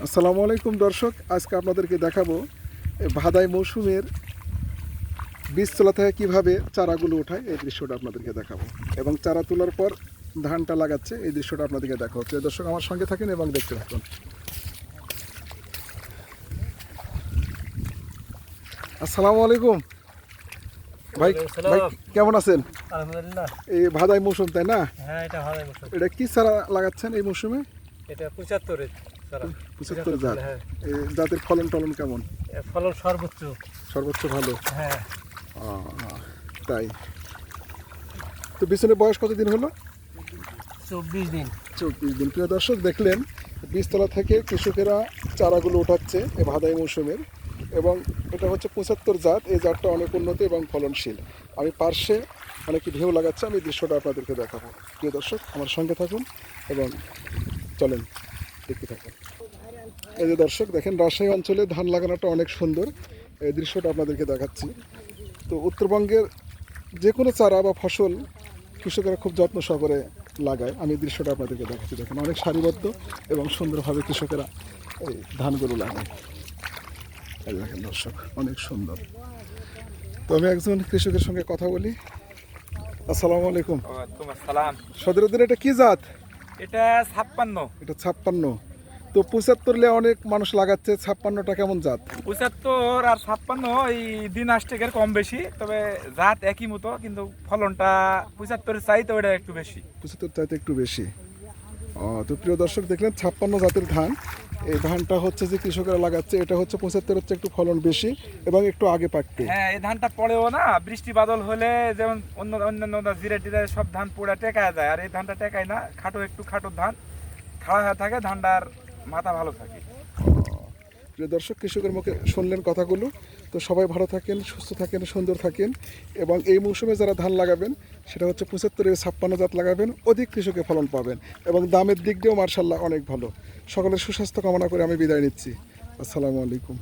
আসসালামু আলাইকুম দর্শক আজকে আপনাদেরকে দেখাবো ভাদাই মৌসুমের বীজতলা থেকে কীভাবে চারাগুলো ওঠায় এই দৃশ্যটা আপনাদেরকে দেখাবো। এবং চারা তোলার পর ধানটা লাগাচ্ছে এই দৃশ্যটা আপনাদেরকে দেখা হচ্ছে দর্শক আমার সঙ্গে থাকেন এবং দেখতে থাকুন। আসসালামু আলাইকুম। ভাই ভাই কেমন আছেন? আলহামদুলিল্লাহ। এই ভাদাই মৌসুম তাই না? হ্যাঁ এটা ভালো বছর এটা কি চারা লাগাচ্ছেন এই মৌসুমে? এটা পঁচাত্তরের। পঁচাত্তর জাত। হ্যাঁ। জাতের ফলন টলন কেমন? ফলন সর্বোচ্চ। সর্বোচ্চ ভালো? হ্যাঁ। তাই। তো বিছনের বয়স কতদিন হলো? চব্বিশ দিন। চব্বিশ দিন। প্রিয় দর্শক দেখলেন বীজতলা থেকে কৃষকেরা চারাগুলো উঠাচ্ছে এই ভাদাই মৌসুমের এবং এটা হচ্ছে পঁচাত্তর জাত। এই জাতটা অনেক উন্নত এবং ফলনশীল। আমি পার্শ্বে অনেকে ঢেউ লাগাচ্ছে আমি দৃশ্যটা আপনাদেরকে দেখাবো। প্রিয় দর্শক আমার সঙ্গে থাকুন এবং চলেন দেখতে থাকুন। এই যে দর্শক দেখেন রাজশাহী অঞ্চলে ধান লাগানোটা অনেক সুন্দর। এই দৃশ্যটা আপনাদেরকে দেখাচ্ছি। তো উত্তরবঙ্গের যে কোনো চারা বা ফসল কৃষকেরা খুব যত্ন সহকারে লাগায়। আমি দৃশ্যটা আপনাদেরকে দেখাচ্ছি। দেখেন অনেক সারিবদ্ধ এবং সুন্দরভাবে কৃষকেরা এই ধানগুলো লাগায়। এই দেখেন দর্শক অনেক সুন্দর। তো আমি একজন কৃষকের সঙ্গে কথা বলি। আসসালামু আলাইকুম। সদরুদ্দিন এটা কি জাত? এটা ছাপ্পান্ন। এটা ছাপ্পান্ন। তো পঁচাত্তরলে অনেক মানুষ লাগাচ্ছে ছাপ্পান্নটা কেমন জাত? পঁচাত্তর আর ছাপ্পান্ন এই দিন আষ্টেকের কম বেশি তবে জাত একই মতো কিন্তু ফলনটা পঁচাত্তরের চাইতে ওটা একটু বেশি। পঁচাত্তর চাইতে একটু বেশি। ও, তো প্রিয় দর্শক দেখলেন ছাপ্পান্ন জাতের ধান। এই ধানটা হচ্ছে যে কৃষকরা লাগাচ্ছে এটা হচ্ছে পঁচাত্তর হচ্ছে একটু ফলন বেশি এবং একটু আগে পাকতে। হ্যাঁ এই ধানটা পড়েও না বৃষ্টি বাদল হলে যেমন অন্য অন্যান্য জিরে টিরে সব ধান পুরা টেকায় যায় আর এই ধানটা টেকায় না খাটো একটু খাটো ধান খাওয়া হয়ে থাকে ধানটার মাথা ভালো থাকে। প্রিয় দর্শক, কৃষকের মুখে শুনলেন কথাগুলো। তো সবাই ভালো থাকেন, সুস্থ থাকেন, সুন্দর থাকেন এবং এই মৌসুমে যারা ধান লাগাবেন, সেটা হচ্ছে পঁচাত্তরের ছাপ্পান্ন জাত লাগাবেন, অধিক কৃষকের ফলন পাবেন এবং দামের দিক দিয়েও মার্শাল্লাহ অনেক ভালো। সকলের সুস্বাস্থ্য কামনা করে আমি বিদায় নিচ্ছি। আসসালামু আলাইকুম।